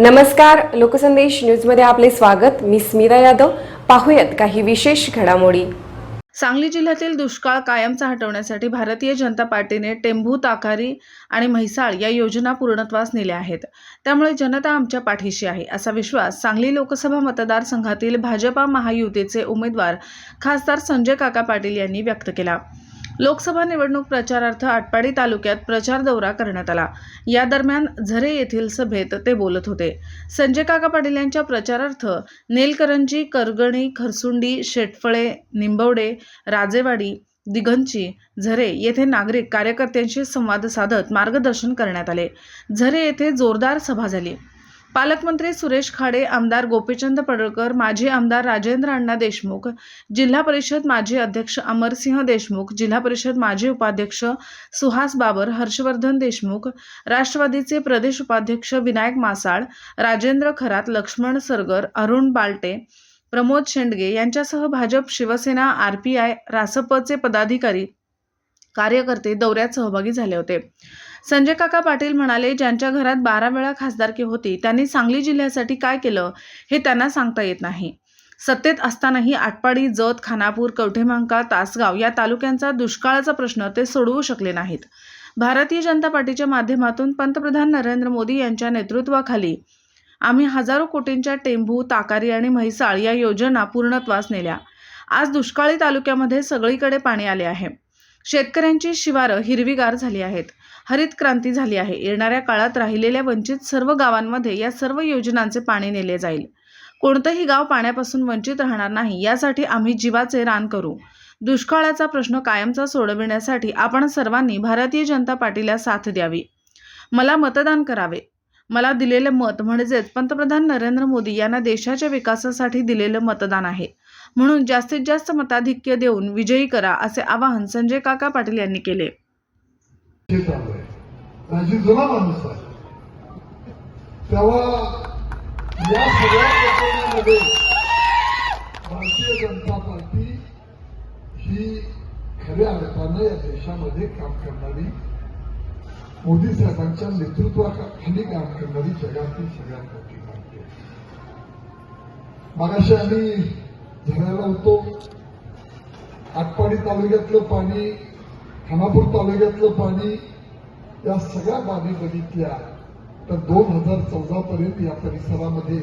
नमस्कार लोकसंदेश न्यूजमध्ये आपले स्वागत. मी स्मिता यादव. पाहूयात काही विशेष घडामोडी. सांगली जिल्ह्यातील दुष्काळ कायमचा हटवण्यासाठी भारतीय जनता पार्टीने टेंभू ताकारी आणि म्हैसाळ या योजना पूर्णत्वास नेल्या आहेत. त्यामुळे जनता आमच्या पाठीशी आहे असा विश्वास सांगली लोकसभा मतदारसंघातील भाजपा महायुतीचे उमेदवार खासदार संजय काका पाटील यांनी व्यक्त केला. लोकसभा निवडणूक प्रचारार्थ आटपाडी तालुक्यात प्रचार दौरा करण्यात आला. या दरम्यान झरे येथील सभेत ते बोलत होते. संजय काका पाटील यांच्या प्रचारार्थ नेलकरंजी करगणी खरसुंडी शेटफळे निंबवडे राजेवाडी दिगंची झरे येथे नागरिक कार्यकर्त्यांशी संवाद साधत मार्गदर्शन करण्यात आले. झरे येथे जोरदार सभा झाली. पालकमंत्री सुरेश खाडे आमदार गोपीचंद पडळकर माजी आमदार राजेंद्र अण्णा देशमुख जिल्हा परिषद माजी अध्यक्ष अमरसिंह देशमुख जिल्हा परिषद माजी उपाध्यक्ष सुहास बाबर हर्षवर्धन देशमुख राष्ट्रवादीचे प्रदेश उपाध्यक्ष विनायक मासाळ राजेंद्र खरात लक्ष्मण सरगर अरुण बालटे प्रमोद शेंडगे यांच्यासह Bhajap Shivsena R P I रासपचे पदाधिकारी कार्यकर्ते दौऱ्यात सहभागी झाले होते. संजय काका पाटील म्हणाले ज्यांच्या घरात बारा वेळा खासदारकी होती त्यांनी सांगली जिल्ह्यासाठी काय केलं हे त्यांना सांगता येत नाही. सत्तेत असतानाही आटपाडी जत खानापूर कवठेमांका तासगाव या तालुक्यांचा दुष्काळाचा प्रश्न ते सोडवू शकले नाहीत. भारतीय जनता पार्टीच्या माध्यमातून पंतप्रधान नरेंद्र मोदी यांच्या नेतृत्वाखाली आम्ही हजारो कोटींच्या टेंभू ताकारी आणि म्हैसाळ या योजना पूर्णत्वास नेल्या. आज दुष्काळी तालुक्यामध्ये सगळीकडे पाणी आले आहे. शेतकऱ्यांची शिवारं हिरवीगार झाली आहेत. हरित क्रांती झाली आहे. येणाऱ्या काळात राहिलेल्या वंचित सर्व गावांमध्ये या सर्व योजनांचे पाणी नेले जाईल. कोणतंही गाव पाण्यापासून वंचित राहणार नाही यासाठी आम्ही जीवाचे रान करू. दुष्काळाचा प्रश्न कायमचा सोडविण्यासाठी आपण सर्वांनी भारतीय जनता पार्टीला साथ द्यावी. मला मतदान करावे. मला दिलेलं मत म्हणजेच पंतप्रधान नरेंद्र मोदी यांना देशाच्या विकासासाठी दिलेलं मतदान आहे. म्हणून जास्तीत जास्त मताधिक्य देऊन विजयी करा असे आवाहन संजय काका पाटील यांनी केले. भारतीय जनता पार्टी ही खऱ्या अर्थानं या देशामध्ये काम करणारी मोदी साहेबांच्या नेतृत्वाखाली काम करणारी जगातील सगळ्यात मोठी पार्टी आहे. मगाशी आम्ही झऱ्याला होतो. आटपाडी तालुक्यातलं पाणी खानापूर तालुक्यातलं पाणी या सगळ्या बाबी बघितल्या तर दोन हजार चौदा पर्यंत या परिसरामध्ये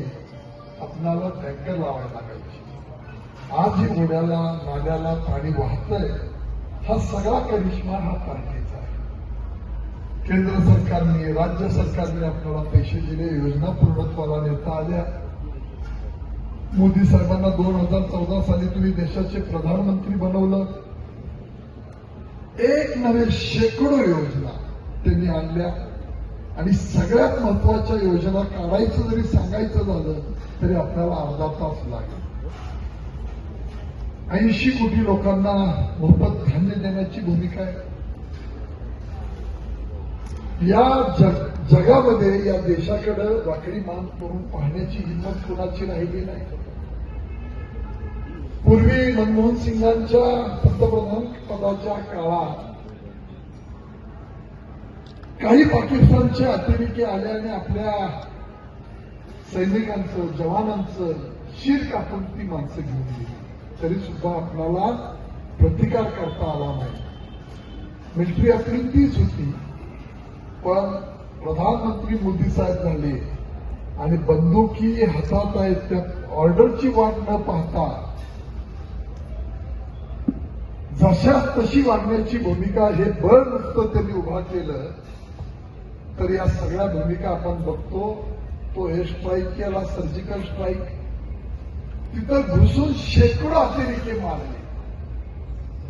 आपणाला टँकर लावायला लागायचे आज ही ओढ्याला नाल्याला पाणी वाहतंय हा सगळा करिश्मा हा पार्टीचा आहे. केंद्र सरकारने राज्य सरकारने आपल्याला पैसे दिले योजना पूर्णत्वाला नेता आल्या. मोदी साहेबांना दोन हजार चौदा साली तुम्ही देशाचे प्रधानमंत्री बनवलं. एक नव्हे शेकडो योजना त्यांनी आणल्या. आणि सगळ्यात महत्त्वाच्या योजना काढायचं जरी सांगायचं झालं तरी आपल्याला अर्धा तास लागेल. ऐंशी कोटी लोकांना मोफत धान्य देण्याची भूमिका आहे. या जग जगामध्ये या देशाकडे वाकडी मान करून पाहण्याची हिंमत कोणाची राहिली नाही. पूर्वी मनमोहन सिंगांच्या पंतप्रधान पदाच्या काळात काही पाकिस्तानचे अतिरेकी आल्याने आपल्या सैनिकांचं जवानांचं शिर कापून ती माणसं घेऊन गेली. तरी सुद्धा आपल्याला प्रतिकार करता आला नाही. मिलिटरी आपली तीच होती. पण प्रधानमंत्री मोदी साहेब झाले आणि बंदुकी हातात आहेत त्या ऑर्डरची वाट न पाहता जशाच तशी वागण्याची भूमिका हे बळ नुसतं त्यांनी उभा केलं तर या सगळ्या भूमिका आपण बघतो. तो एअर स्ट्राईक केला सर्जिकल स्ट्राईक तिथं घुसून शेकडो अतिरेकी मारले.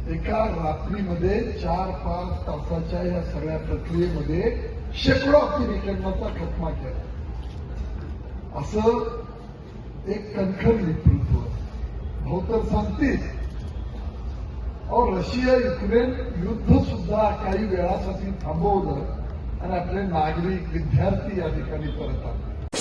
एका रात्रीमध्ये चार पाच तासाच्या या सगळ्या प्रक्रियेमध्ये शेकडो अतिरेक्यांचा खतमा केला. असं एक कणखर नेतृत्व. भाऊ तर सांगतील और रशिया युक्रेन युद्ध सुद्धा काही वेळासाठी थांबवलं आणि आपले नागरिक विद्यार्थी या ठिकाणी परत आले.